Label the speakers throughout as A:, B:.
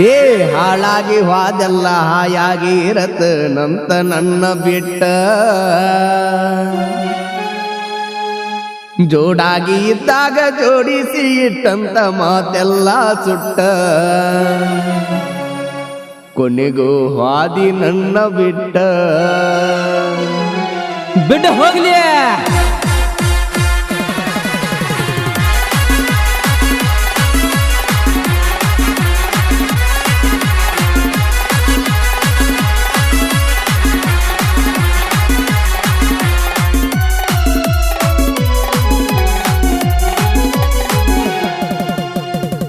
A: ಏ, ಹಾಳಾಗಿ ಹಾದೆಲ್ಲ ಹಾಯಾಗಿ ಇರತ್ತ ನಂತ ನನ್ನ ಬಿಟ್ಟ. ಜೋಡಾಗಿ ಇದ್ದಾಗ ಜೋಡಿಸಿ ಇಟ್ಟಂತ ಮಾತೆಲ್ಲ ಸುಟ್ಟ. ಕೊನೆಗೂ ಹಾದಿ ನನ್ನ ಬಿಟ್ಟ.
B: ಬಿಟ್ಟು ಹೋಗ್ಲಿ.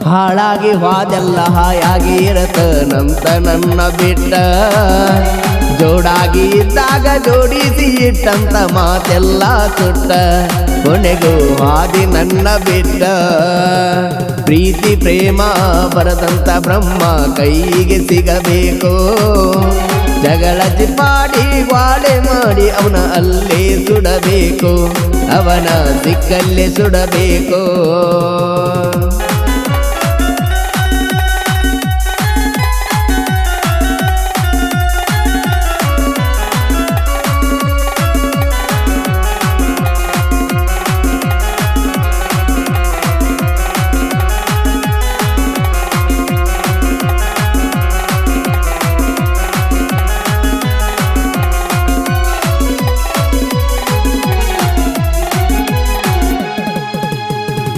A: ಹಾಳಾಗಿ ಹಾದೆಲ್ಲ ಹಾಯಾಗಿ ಇರತ. ನಂತ ನನ್ನ ಬಿಟ್ಟ ಜೋಡಾಗಿ ಇದ್ದಾಗ ಜೋಡಿಸಿ ಇಟ್ಟಂತ ಮಾತೆಲ್ಲ ಸುಟ್ಟ. ಕೊನೆಗೂ ಹಾದಿ ನನ್ನ ಬಿಟ್ಟ. ಪ್ರೀತಿ, ಪ್ರೇಮ ಬರದಂತ ಬ್ರಹ್ಮ ಕೈಗೆ ಸಿಗಬೇಕು. ಜಗಳ ಚಿಪಾಡಿ ವಾಡೆ ಮಾಡಿ ಅವನ ಅಲ್ಲೇ ಸುಡಬೇಕು. ಅವನ ಸಿಕ್ಕಲ್ಲೇ ಸುಡಬೇಕು.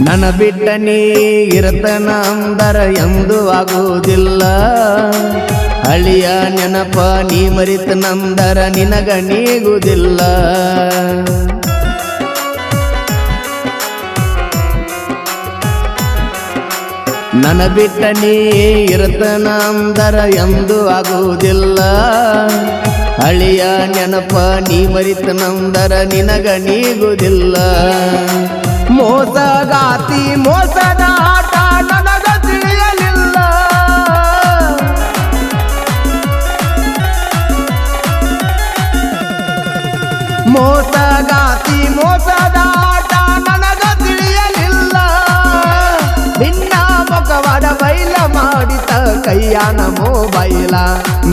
A: ನನ್ನ ಬಿಟ್ಟ ನೀ ಇರತನ ಅಂದರ ಎಂದು ಆಗುವುದಿಲ್ಲ. ಹಳಿಯ ನೆನಪ ನೀ ಮರಿತ ನಂದರ ನಿನಗ ನೀಗುವುದಿಲ್ಲ. ನನ್ನ ಬಿಟ್ಟ ನೀ ಇರತನ ಅಂದರ ಎಂದು ಆಗುವುದಿಲ್ಲ. ಹಳಿಯ ನೆನಪ ನೀ ಮರಿತ ನಂದರ ನಿನಗ ನೀಗುವುದಿಲ್ಲ. ಮೋಸಗಾತಿ, ಮೋಸದ ಆಟ ನನಗ ತಿಳಿಯಲಿಲ್ಲ. ಮೋಸಗಾತಿ, ಮೋಸದ ಆಟ ನನಗ ತಿಳಿಯಲಿಲ್ಲ. ಭಿನ್ನ ಮುಖವಾದ ಬೈಲ ಮಾಡಿದ ಕೈಯಾನ ಮೊಬೈಲ,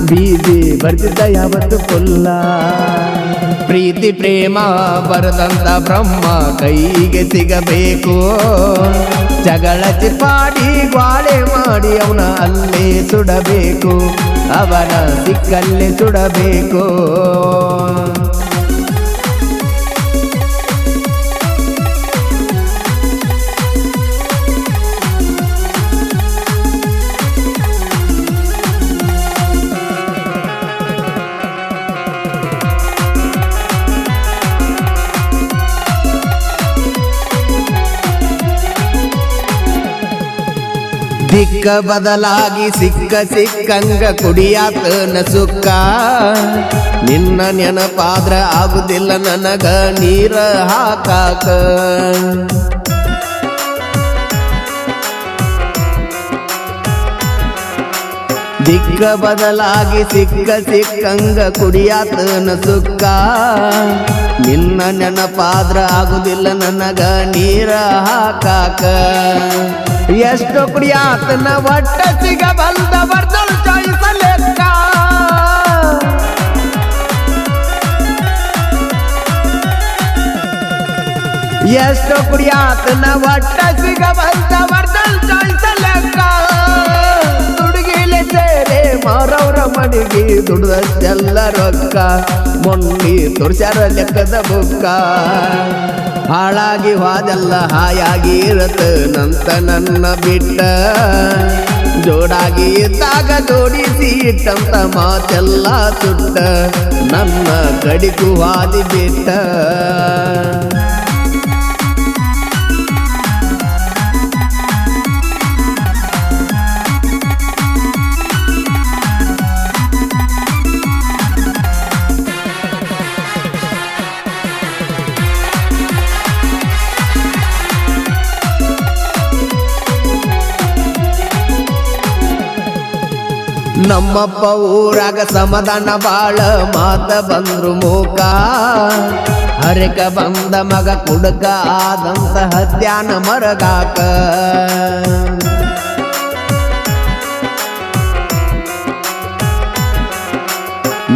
A: ಬೀದಿ ಬರ್ತಿದ್ದ ಯಾವತ್ತು ಫುಲ್ಲ ಪ್ರೀತಿ, ಪ್ರೇಮ ಬರದಂತ ಬ್ರಹ್ಮ ಕೈಗೆ ಸಿಗಬೇಕು. ಜಗಳ ಚಿಪಾಡಿ ಗ್ವಾಳೆ ಮಾಡಿ ಅವನ ಅಲ್ಲೇ ಸುಡಬೇಕು. ಅವನ ಸಿಕ್ಕಲ್ಲೇ ಸುಡಬೇಕು. ದಿಕ್ಕ ಬದಲಾಗಿ ಸಿಕ್ಕ ಸಿಕ್ಕಂಗ ಕುಡಿಯಾತ ನಸುಕ್ಕ ನಿನ್ನ ನೆನಪಾದ್ರ ಆಗುದಿಲ್ಲ ನನಗ ನೀರ ಹಾಕಾಕ. ದಿಕ್ಕ ಬದಲಾಗಿ ಸಿಕ್ಕ ಸಿಕ್ಕಂಗ ಕುಡಿಯಾತನ ಸುಕ್ಕ. ನಿನ್ನ ನೆನಪಾದ್ರ ಆಗುದಿಲ್ಲ ನನಗ ನೀರ ಹಾಕಾಕ. ಎಷ್ಟು ಕುಡಿಯಾತನ ಒಟ್ಟ ಬಂದ ಬರ್ದಲ್ ಚಾಯಿಸಲೆಕ್ಕ ಎಷ್ಟು ಕುಡಿಯಾತನ ಒಟ್ಟ ಬಂದ ಬರ್ದಲ್ ಚಾಯ್ಸ ಲೆಕ್ಕ ದುಡುಗಿಲೆ ಸೇರೆ ಮಾರವ್ರ ಮಡಿಗಿ ದುಡ್ದಷ್ಟೆಲ್ಲ ರೊಕ್ಕ. ಮೊನ್ನಿ ತುರ್ಸ್ಯಾರ ಲೆಕ್ಕದ ಬುಕ್ಕ. ಹಾಳಾಗಿ ಹೋದೆಲ್ಲ ಹಾಯಾಗಿ ಇರತ್ತ, ನಂತ ನನ್ನ ಬಿಟ್ಟ. ಜೋಡಾಗಿ ಇದ್ದಾಗ ಜೋಡಿಸಿ ಇಟ್ಟಂತ ಮಾತೆಲ್ಲ ಸುಟ್ಟ. ನನ್ನ ಕಡಿಕು ಹಾದಿ ಬಿಟ್ಟ. ನಮ್ಮ ಪೌರಾಗ ಸಮಾಧಾನ ಬಾಳ ಮಾತ ಬಂದ್ರು ಮೂಕ. ಹರಕ ಬಂದ ಮಗ ಕುಡಕ ಆದಂತ ಹತ್ಯಾನ ಮರಗಾಕ.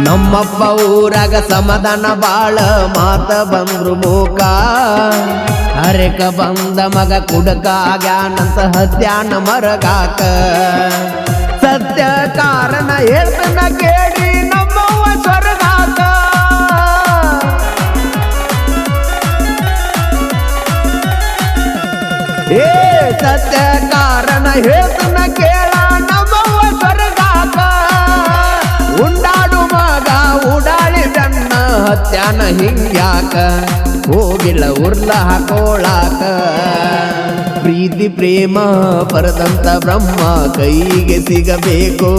A: ನಮ್ಮ ಪೌರಾಗ ಸಮಾಧಾನ ಬಾಳ ಮಾತ ಬಂದ್ರು ಮೂಕ. ಹರಕ ಬಂದ ಮಗ ಕುಡಕ ಆಗ್ಯಾನಂತ ಹತ್ಯಾನ ಮರಗಾಕ. ಸತ್ಯ ಕಾರಣ ಹೇಳ್ತನ ಕೇಳಿ ನಮ್ಮವ್ವ ಸ್ವರ್ಗಾತ. ಏ ಸತ್ಯ ಕಾರಣ ಹೇಳ್ತನ ಕೇಳ ನಮ್ಮವ್ವ ಸ್ವರ್ಗಾತ. ಉಂಡಾಡು ಮಗ, ಉಡಾಳಿ ಬೆನ್ನ ಹತ್ಯಾನ ಹಿಂಗ್ಯಾಕ? ಹೋಗಿಲ್ಲ ಉರ್ಲ ಹಾಕೋಳಾಕ. ಪ್ರೀತಿ ಪ್ರೇಮ ಪರದಂತ ಬ್ರಹ್ಮ ಕೈಗೆ ಸಿಗಬೇಕು.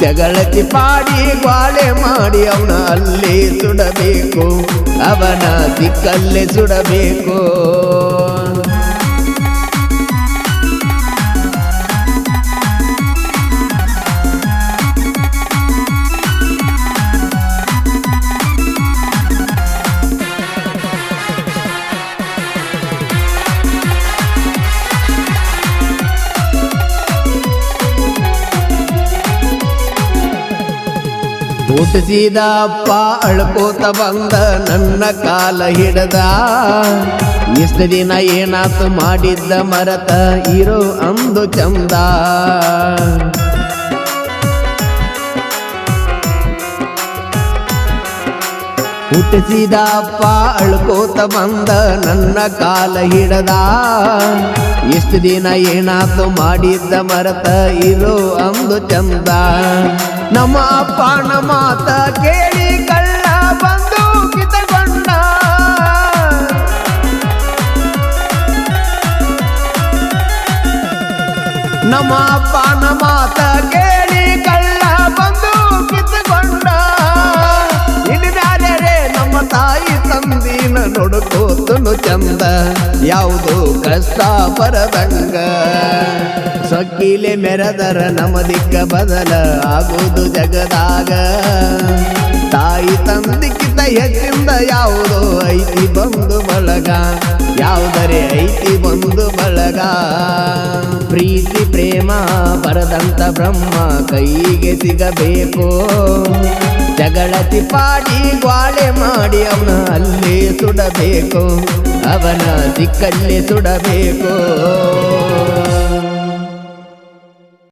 A: ಜಗಳತಿ ಪಾಡಿ ಬಾಳೆ ಮಾಡಿ ಅವನ ಅಲ್ಲೇ ಸುಡಬೇಕು. ಅವನ ದಿಕ್ಕಲ್ಲೇ ಸುಡಬೇಕು. ಹುಟ್ಟಿಸಿದ ಅಪ್ಪ ಅಳ್ಕೋತ ಬಂದ ನನ್ನ ಕಾಲ ಹಿಡದ. ಇಷ್ಟ ದಿನ ಏನಾತು ಮಾಡಿದ್ದ ಮರತ, ಇರೋ ಅಂದು ಚಂದ. ಹುಟ್ಟಿಸಿದ ಅಪ್ಪ ಅಳ್ಕೋತ ಬಂದ ನನ್ನ ಕಾಲ ಹಿಡದ. ಇಷ್ಟು ದಿನ ಏನಾತು ಮಾಡಿದ್ದ ಮರತ ಇರೋ ಅಂದು ಚಂದ. ನಮ್ಮ ಅಪ್ಪನ ಮಾತ ಕೇಳಿ ಕಳ್ಳ ಬಂದು ಕಿತಗೊಂಡ. ನಮ್ಮ ಅಪ್ಪನ ಮಾತ ಬರದಂಗ. ಸೊಕ್ಕಿಲೆ ಮೆರೆದರ ನಮ್ಮ ದಿಕ್ಕ ಬದಲ ಆಗುವುದು ಜಗದಾಗ. ತಾಯಿ ತಂದಿಕ್ಕಿಂತ ಹೆಚ್ಚಿಂದ ಯಾವುದೋ ಐತಿ ಬಂದು ಬಳಗ. ಯಾವುದರೆ ಐತಿ ಬಂದು ಬಳಗ. ಪ್ರೀತಿ, ಪ್ರೇಮ, ಬರದಂತ ಬ್ರಹ್ಮ ಕೈಗೆ ಸಿಗಬೇಕು. ಜಗಳತಿ ಪಾಡಿ ಗ್ವಾಳೆ ಮಾಡಿ ಅವನ ಅಲ್ಲೇ ಸುಡಬೇಕು. ಅವನ ದಿಕ್ಕಲ್ಲಿ ಸುಡಬೇಕು.